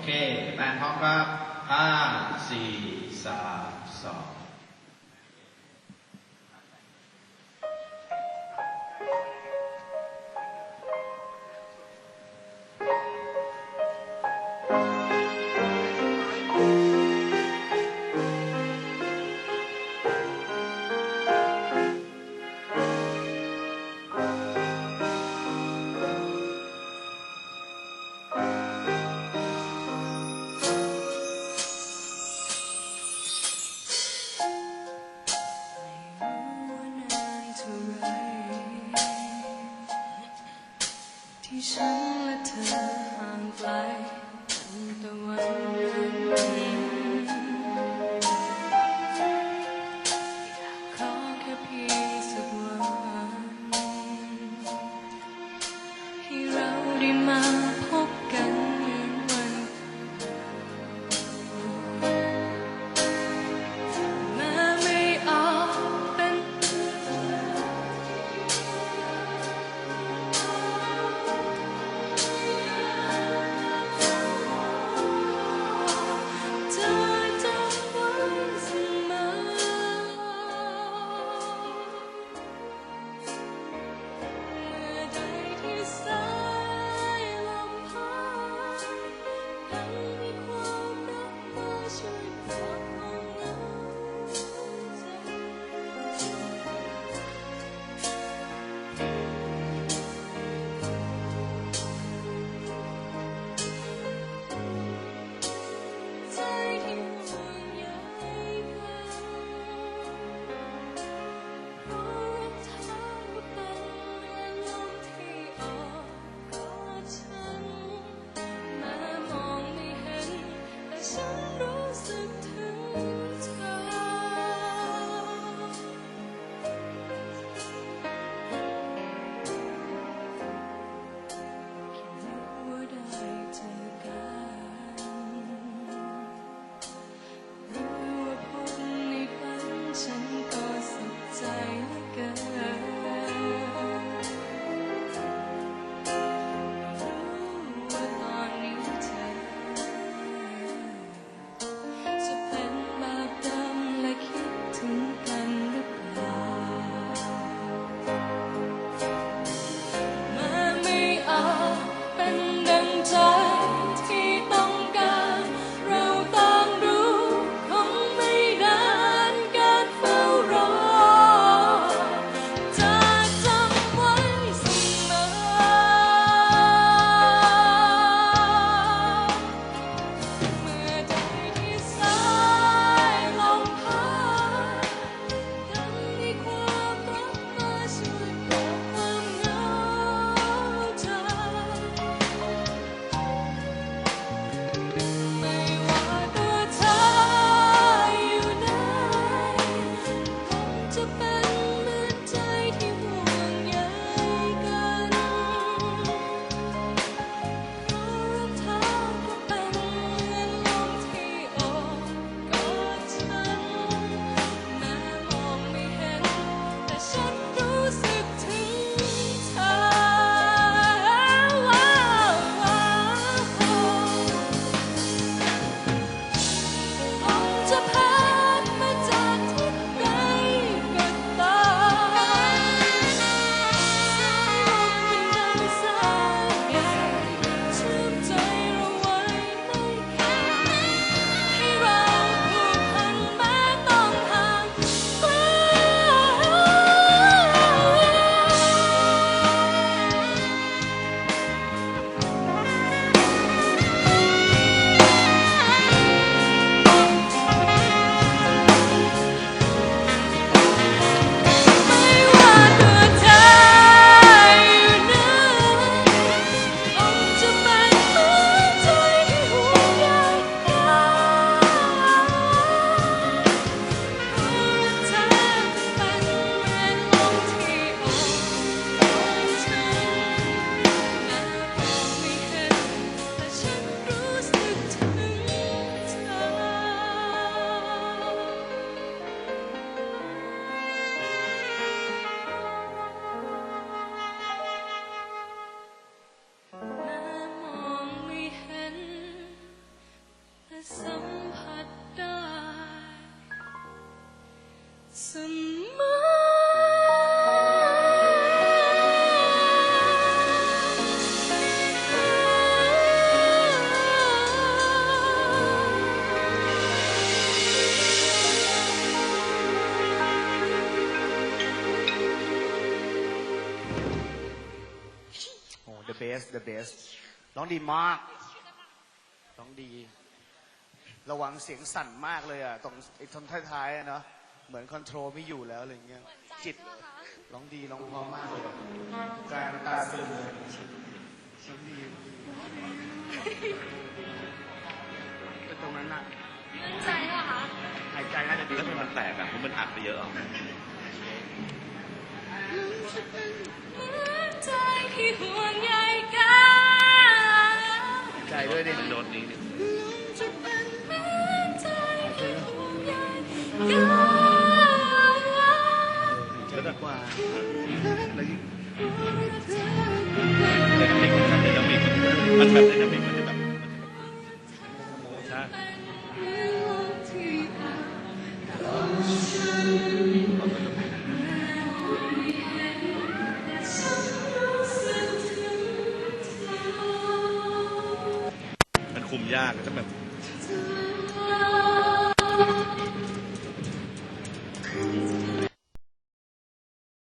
โอเคแปดพร้อมครับห้าสี่สามสอง the best the best ร้องดีมาก ร้องดี ระวังเสียงสั่นมากเลยอะ ตรงไอ้ท่อนท้ายๆอะเนาะ เหมือนคอนโทรลไม่อยู่แล้วอะไรเงี้ย จิต ร้องดีร้องเพอมากเลยกลายน้ำตาซึมเลยร้องดีเป็นตรงนั้นอะมั่นใจป่ะคะหายใจน่าจะดีแล้วมันแตกอะเพราะมันอัดไปเยอะอะมั่นใจที่ห่วง ใยกันหายใจด้วยดิโดนนี้เนี่ยจะเป็นมั่นใจที่ห่วงใยกันหายใจดีกว่าแล้วยิ่งไดนามิกมันไดนามิกมันแบบไดนามิก ยากจะแบบ